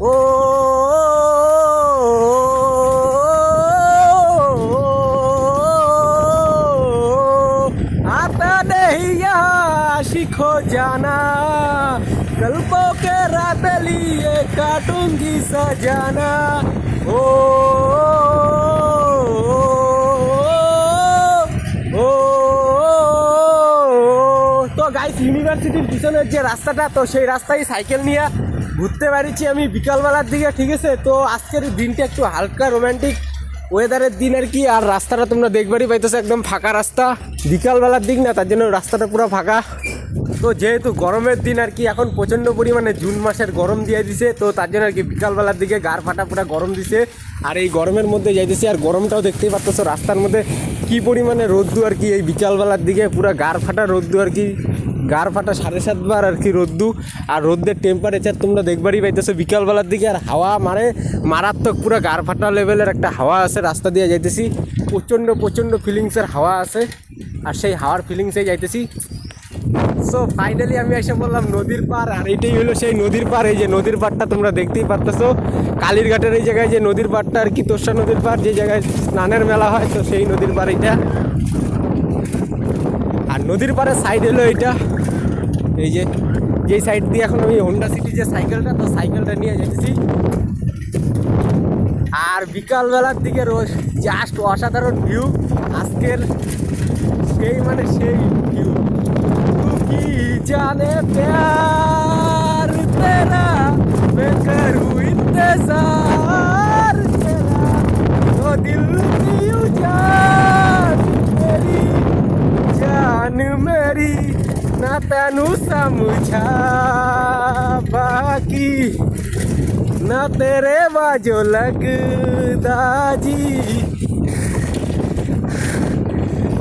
ও आता नहीं यहाँ सीखो जाना गल्पों के रात लिए काटूंगी सजाना ओ ও তো গাইস ইউনিভার্সিটির পিছনের যে রাস্তাটা তো সেই রাস্তায় সাইকেল নিয়ে ঘুরতে বেরিয়েছি আমি বিকালবেলার দিকে, ঠিক আছে? তো আজকের দিনটা একটু হালকা রোম্যান্টিক ওয়েদারের দিন আর কি, আর রাস্তাটা তোমরা দেখবারই পাইতেছো একদম ফাঁকা রাস্তা। বিকালবেলার দিক না, তার জন্য রাস্তাটা পুরো ফাঁকা। তো যেহেতু গরমের দিন আর কি, এখন প্রচণ্ড পরিমাণে জুন মাসের গরম দিয়ে দিছে, তো তার জন্য আর কি বিকালবেলার দিকে গার ফাটা পুরো গরম দিছে। আর এই গরমের মধ্যে যাইতেছি আর গরমটাও দেখতেই পাচ্ছ রাস্তার মধ্যে কি পরিমাণে রোদ্দু আর কি, এই বিকালবেলার দিকে পুরা গার ফাটা রোদ্দু আর কি গার ফাটা সাড়ে সাতবার আর কি রোদ্দু আর রোদ্দের টেম্পারেচার তোমরা দেখবারই পাইতেছো বিকালবেলার দিকে, আর হাওয়া মারে মারাত্মক পুরো গার ফাটা লেভেলের একটা হাওয়া আছে রাস্তা দিয়ে যাইতেছি। প্রচণ্ড প্রচণ্ড ফিলিংসের হাওয়া আছে। আর সেই হাওয়ার ফিলিংসে যাইতেছি। সো ফাইনালি আমি এসে বললাম নদীর পার আর এটাই হলো সেই নদীর পার এই যে নদীর পাড়টা তোমরা দেখতেই পারতেছো। কালীরঘাটের এই জায়গায় যে নদীর পাড়টা, আর কি তোষা নদীর পার যে জায়গায় স্নানের মেলা হয়, তো সেই নদীর পার এইটা। আর নদীর পাড়ের সাইড হলো এইটা। এই যে, যেই সাইড দিয়ে এখন আমি হোন্ডা সিটি যে সাইকেলটা তো সাইকেলটা নিয়ে যাচ্ছি আর বিকালবেলার দিকে রোজ জাস্ট অসাধারণ ভিউ আজকের সেই মানে সেই ভিউ की जाने प्यार तेरा, मैं करूँ इंतज़ार तेरा। तो दिल की जान मेरी जान मेरी, ना तेनू समझा बाकी। ना तेरे बाजो लगदा जी।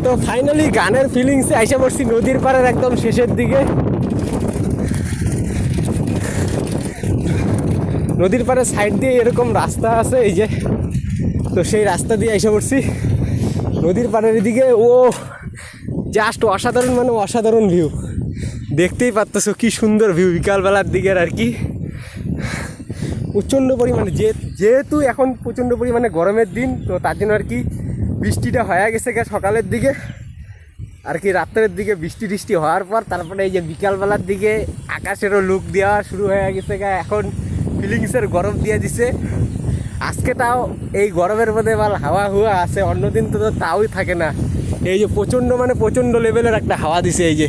তো ফাইনালি গানের ফিলিংসে আইসা পড়ছি নদীর পাড়ের একদম শেষের দিকে। নদীর পাড়ে সাইড দিয়ে এরকম রাস্তা আছে এই যে, তো সেই রাস্তা দিয়ে এসে পড়ছি। নদীর পাড়ের দিকে ও জাস্ট অসাধারণ মানে অসাধারণ ভিউ দেখতেই পারতেছো কি সুন্দর ভিউ বিকালবেলার দিকের আর কি। প্রচণ্ড পরিমাণে, যে যেহেতু এখন প্রচণ্ড পরিমাণে গরমের দিন, তো তার জন্য আর কি বৃষ্টিটা হয়ে গেছে গে সকালের দিকে। আর কি রাত্রের দিকে বৃষ্টি টিষ্টি হওয়ার পর তারপরে এই যে বিকালবেলার দিকে আকাশেরও লুক দেওয়া শুরু হয়ে গেছে গা। এখন ফিলিংসের গরম দিয়ে দিছে। আজকে তাও এই গরমের মধ্যে মাল হাওয়া হুয়া আছে, অন্যদিন তো তাওই থাকে না। এই যে প্রচণ্ড মানে প্রচণ্ড লেভেলের একটা হাওয়া দিছে এই যে।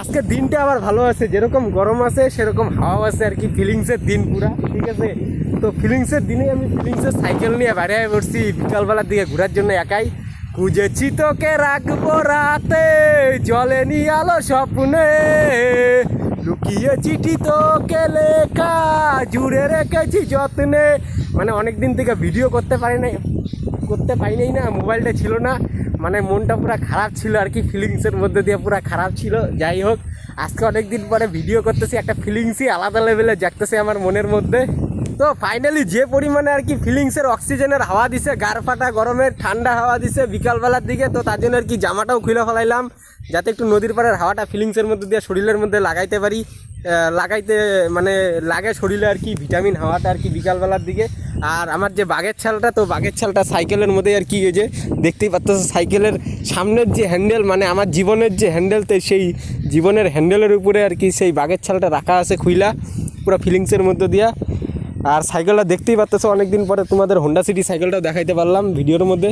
আজকের দিনটা আবার ভালো আছে, যেরকম গরম আছে সেরকম হাওয়া আছে আর কি ফিলিংসের দিন পুরা, ঠিক আছে? তো ফিলিংসের দিনে আমি ফিলিংসের সাইকেল নিয়ে বাইরে পড়ছি বিকালবেলার দিকে ঘোরার জন্য একাই। খুঁজেছি তোকে রাখব রাতে জলেনি আলো স্বপ্নে। লুকিয়ে চিঠি তোকে লেখা, জুড়ে রেখেছি যত্নে। মানে অনেক দিন থেকে ভিডিও করতে পারি নাই, করতে পারিনি না মোবাইলটা ছিল না। মানে মনটা পুরো খারাপ ছিল আর কি ফিলিংসের মধ্যে দিয়ে পুরো খারাপ ছিল। যাই হোক, আজকে অনেক দিন পরে ভিডিও করতেছি, একটা ফিলিংসই আলাদা লেভেলে জাগতেছে আমার মনের মধ্যে। তো ফাইনালি যে পরিমাণে আর কি ফিলিংসের অক্সিজেনের হাওয়া দিছে গার ফাটা গরমের, ঠান্ডা হাওয়া দিছে বিকালবেলার দিকে, তো তার জন্য আর কি জামাটাও খুলে ফেলাইলাম, যাতে একটু নদীর পাড়ের হাওয়াটা ফিলিংসের মধ্যে দিয়ে শরীরের মধ্যে লাগাইতে পারি লাগাইতে মানে লাগে শরীরে আর কি ভিটামিন হাওয়াটা আর কি বিকালবেলার দিকে। আর আমার যে বাঘের ছালটা, তো বাঘের ছালটা সাইকেলের মধ্যে আর কি যে দেখতেই পাচ্ছ সাইকেলের সামনের যে হ্যান্ডেল মানে আমার জীবনের যে হ্যান্ডেল তো সেই জীবনের হ্যান্ডেলের উপরে আর কি সেই বাঘের ছালটা রাখা আছে খুইলা, পুরো ফিলিংসের মধ্যে দিয়া। আর সাইকেলটা দেখতেই পাচ্ছ অনেকদিন পরে তোমাদের হোন্ডা সিটি সাইকেলটাও দেখাইতে পারলাম ভিডিওর মধ্যে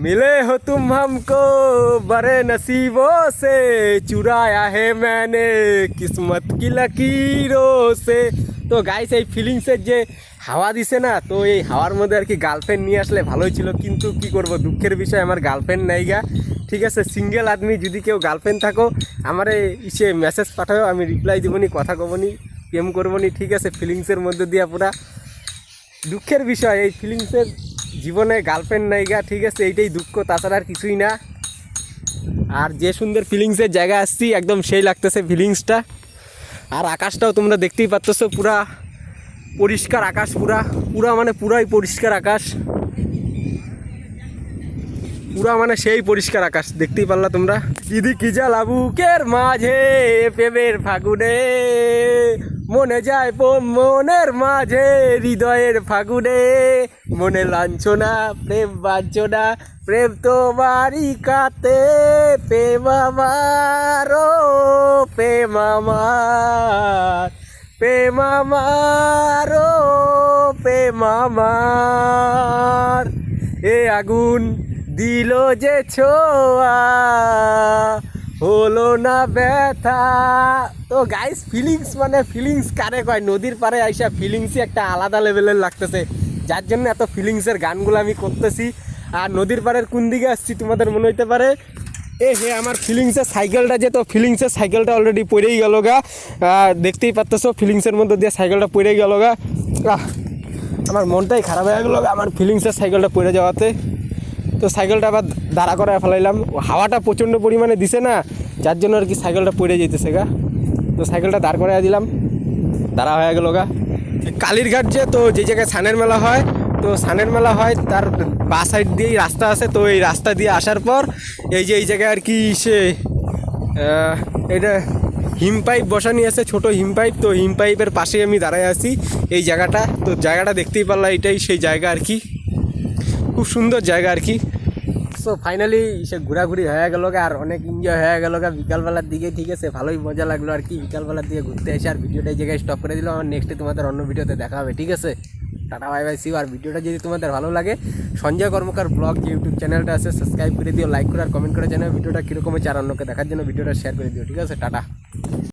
मिले हो तुम हमको बड़े नसीबों से चुराया है मैंने किस्मत की लकीरों से তো গাইস এই ফিলিংসের যে হাওয়া দিছে না তো এই হাওয়ার মধ্যে আর কি গার্লফ্রেন্ড নিয়ে আসলে ভালোই ছিল কিন্তু কি করব দুঃখের বিষয় আমার গার্লফ্রেন্ড নাই গা ঠিক আছে সিঙ্গেল আদমি যদি কেউ গার্লফ্রেন্ড থাকো আমারে ইসে মেসেজ পাঠাও আমি রিপ্লাই দিবনি কথা কবনি প্রেম করবনি ঠিক আছে? ফিলিংসের মধ্যে দিয়ে পুরা দুঃখের বিষয়, এই ফিলিংসের জীবনে গার্লফ্রেন্ড নাইগা ঠিক আছে? এইটাই দুঃখ, তাছাড়া আর কিছুই না। আর যে সুন্দর ফিলিংসের জায়গা আসছি, একদম সেই লাগতেছে ফিলিংসটা। আর আকাশটাও তোমরা দেখতেই পাচ্ছ পুরা পরিষ্কার আকাশ, পুরা পুরা মানে পুরাই পরিষ্কার আকাশ। পুরা মানে সেই পরিষ্কার আকাশ, দেখতেই পারলা তোমরা? ইদি কি যা লাবুকের মাঝে, প্রেমের ফাগুনে। মনে যায় মনের মাঝে, হৃদয়ের ফাগুনে। মনে লাঞ্ছনা, প্রেম বাঞ্ছনা, প্রেম তোমারই কাতে প্রেম আমার প্রেম আমার। এ আগুন দিল যে ছোঁয়া। হলো না ব্যথা। তো গাইস ফিলিংস মানে ফিলিংস কারে কয়? নদীর পাড়ে আইসা ফিলিংসই একটা আলাদা লেভেলের লাগতেছে। যার জন্য এত ফিলিংসের গানগুলো আমি করতেছি। আর নদীর পাড়ের কোন দিকে আসছি তোমাদের মনে হইতে পারে? এ হে, আমার ফিলিংসের সাইকেলটা যে তো ফিলিংসের সাইকেলটা অলরেডি পড়েই গেল গা। দেখতেই পাচ্তেছো ফিলিংসের মধ্যে দিয়ে সাইকেলটা পড়ে গেল গা। আমার মনটাই খারাপ হয়ে গেলো আমার ফিলিংসের সাইকেলটা পড়ে যাওয়াতে। তো সাইকেলটা আবার দাঁড়া করে ফেলাইলাম। হাওয়াটা প্রচণ্ড পরিমাণে দিছে না, যার জন্য আর কি সাইকেলটা পড়ে যেতেছে গা। তো সাইকেলটা দাঁড় করে দিলাম। দাঁড়া হয়ে গেল গা। কালীরঘাট যে, তো যে জায়গায় সানের মেলা হয়, তো সানের মেলা হয়, তার বা সাইড দিয়েই রাস্তা আছে। তো এই রাস্তা দিয়ে আসার পর এই যে, এই জায়গায় আর কি সে এটা হিম পাইপ বসানি আছে, ছোট হিম পাইপ। তো হিম পাইপের পাশে আমি দাঁড়ায় আছি এই জায়গাটা। তো জায়গাটা দেখতেই পারলাম এটাই সেই জায়গা আর কি। খুব সুন্দর জায়গা আর কি। সো ফাইনালি সে ঘোরাঘুরি হয়ে গেল আর অনেক এনজয় হয়ে গেল বিকালবেলার দিকে ঠিক আছে, ভালোই মজা লাগল আর কি। বিকালবেলার দিকে ঘুরতে এসে আর ভিডিওটা এই জায়গায় স্টপ করে দিলাম। আমার নেক্সটে তোমাদের অন্য ভিডিওতে দেখা হবে, ঠিক আছে? Tata bye bye see you আর ভিডিওটা যদি তোমাদের ভালো লাগে, সঞ্জয় কর্মকার ব্লগ যে ইউটিউব চ্যানেলটা আছে সাবস্ক্রাইব করে দিও লাইক করে আর কমেন্ট করে জানাও ভিডিওটা কীরকম হচ্ছে আর অন্যকে দেখার জন্য ভিডিওটা শেয়ার করে দিও, ঠিক আছে? টাটা।